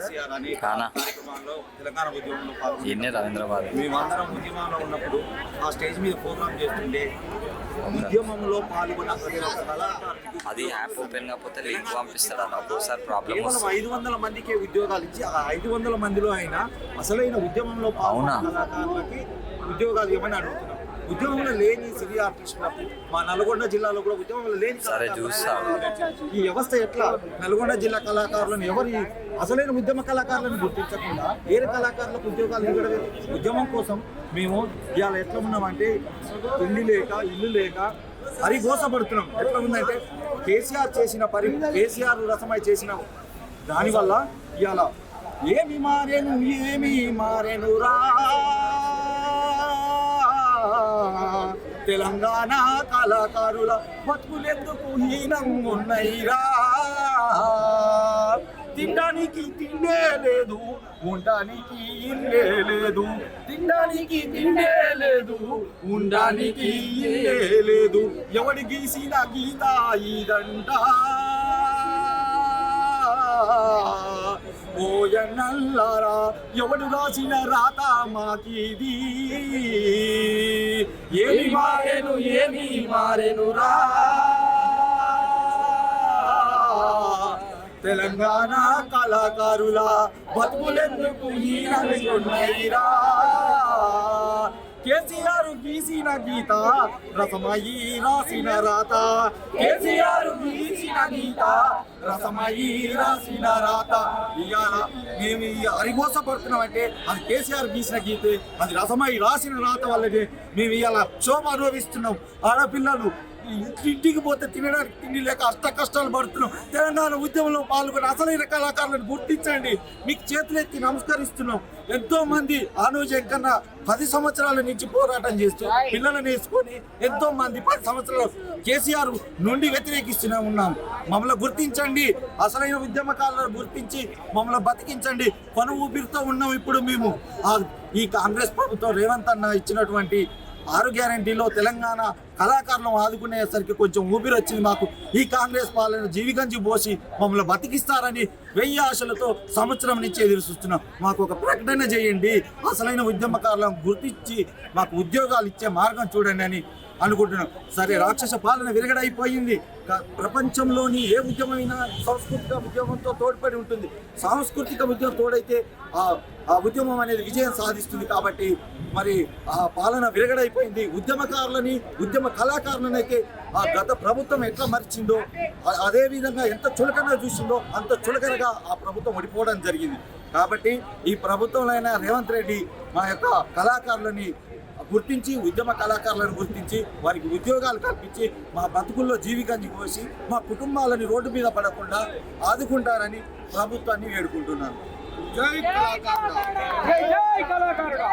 కేసీఆర్ అనే. కార్యక్రమాల్లో తెలంగాణ ఉద్యమంలో రవీంద్రబాద్ మేమందరం ఉద్యమంలో ఉన్నప్పుడు ఆ స్టేజ్ మీద ప్రోగ్రామ్ చేస్తుండే. ఉద్యమంలో పాల్గొన్న ప్రతి ఒక్క కళాకారుడికి అది యాప్ ఓపెన్ కాకపోతే లింక్ పంపిస్తాడు అన్న. ఒక్కోసారి ప్రాబ్లమ్ కేవలం ఐదు వందల మందికే ఉద్యోగాలు ఇచ్చి ఆ ఐదు వందల మందిలో అయినా అసలైన ఉద్యమంలో పాల్గొన్న? కళాకారులకి ఉద్యోగాలు ఇవ్వమని అడుగుతున్నాం. ఉద్యమంలో లేని సినీ ఆర్టిస్టులకు మా నల్గొండ జిల్లాలో కూడా ఉద్యమంలో లేని సరే, చూస్తా. ఈ వ్యవస్థ ఎట్లా? నల్గొండ జిల్లా కళాకారులను ఎవరి అసలైన ఉద్యమ కళాకారులను గుర్తించకుండా వేరే కళాకారులకు ఉద్యోగాలు ఇవ్వడమే? ఉద్యమం కోసం మేము ఇవాళ ఎట్లా ఉన్నామంటే తిండి లేక ఇల్లు లేక హరి గోసపడుతున్నాం ఎట్లా ఉందంటే కేసీఆర్ చేసిన పరి కేసీఆర్ రసమై చేసిన దానివల్ల ఇవాళ ఏమి మారేను ఏమి మారేను రా తెలంగాణ కళాకారుల బతుకులెందుకు హీనం ఉన్నయిరా? తినడానికి తిండే లేదు ఉండడానికి ఇల్లే లేదు. తినడానికి తిండే లేదు ఉండడానికి ఇల్లే లేదు. ఎవడి గీసిన గీత ఇదంట. ఓయన్నల్లారా ఎవడు రాసిన రాత మాకిది. ఏమి మారేను ఏమి మారెను రా. తెలంగాణ కళాకారుల బతుకులెందుకు రా కేసీఆర్ గీసిన గీత రసమయీ రాసిన రాత. కేసీఆర్ గీసిన గీత రసమయీ రాసిన రాత. ఇవాళ మేము ఈ అరిగోసపడుతున్నామంటే అది కేసీఆర్ గీసిన గీతే అది రసమై రాసిన రాత వల్లనే మేము ఇవాళ శోభ అనుభవిస్తున్నాం. ఆడపిల్లలు ఇంటికి పోతే తినడానికి తిండి లేక అష్ట కష్టాలు పడుతున్నాం. తెలంగాణ ఉద్యమంలో పాల్గొని అసలైన కళాకారులను గుర్తించండి. మీకు చేతులెత్తి నమస్కరిస్తున్నాం. ఎంతో మంది ఆనోజం కన్నా పది సంవత్సరాల నుంచి పోరాటం చేస్తూ పిల్లలను వేసుకొని ఎంతో మంది పది సంవత్సరాలు కేసీఆర్ నుండి వ్యతిరేకిస్తూనే ఉన్నాం. మమ్మల్ని గుర్తించండి. అసలైన ఉద్యమకారులను గుర్తించి మమ్మల్ని బతికించండి. పను ఊపిరితో ఉన్నాం ఇప్పుడు మేము. ఈ కాంగ్రెస్ ప్రభుత్వం రేవంత్ అన్న ఇచ్చినటువంటి ఆరు గ్యారంటీలో తెలంగాణ కళాకారులను ఆదుకునేసరికి కొంచెం ఊపిరి వచ్చింది మాకు. ఈ కాంగ్రెస్ పాలన జీవిగంజి పోసి మమ్మల్ని బతికిస్తారని వెయ్యి ఆశలతో సంవత్సరం నుంచి ఎదురు చూస్తున్నాం. మాకు ఒక ప్రకటన చేయండి. అసలైన ఉద్యమకారులను గుర్తించి మాకు ఉద్యోగాలు ఇచ్చే మార్గం చూడండి అని అనుకుంటున్నాం. సరే రాక్షస పాలన విరగడైపోయింది. ప్రపంచంలోని ఏ ఉద్యమైనా సాంస్కృతిక ఉద్యమంతో తోడ్పడి ఉంటుంది. సాంస్కృతిక ఉద్యమం తోడైతే ఆ ఆ ఉద్యమం అనేది విజయం సాధిస్తుంది కాబట్టి మరి ఆ పాలన విరగడైపోయింది. ఉద్యమకారులని ఉద్యమ కళాకారులనైతే ఆ గత ప్రభుత్వం ఎట్లా మరిచిందో అదేవిధంగా అదే విధంగా ఎంత చులకనగా చూసిందో అంత చులకనగా ఆ ప్రభుత్వం ఓడిపోవడం జరిగింది. కాబట్టి ఈ ప్రభుత్వంలో అయినా రేవంత్ రెడ్డి మా యొక్క కళాకారులని గుర్తించి ఉద్యమ కళాకారులను గుర్తించి వారికి ఉద్యోగాలు కల్పించి మా బతుకుల్లో జీవికాన్ని కోసి మా కుటుంబాలని రోడ్డు మీద పడకుండా ఆదుకుంటారని ప్రభుత్వాన్ని వేడుకుంటున్నాను. జై కళాకారుడు! జై జై కళాకారుడా!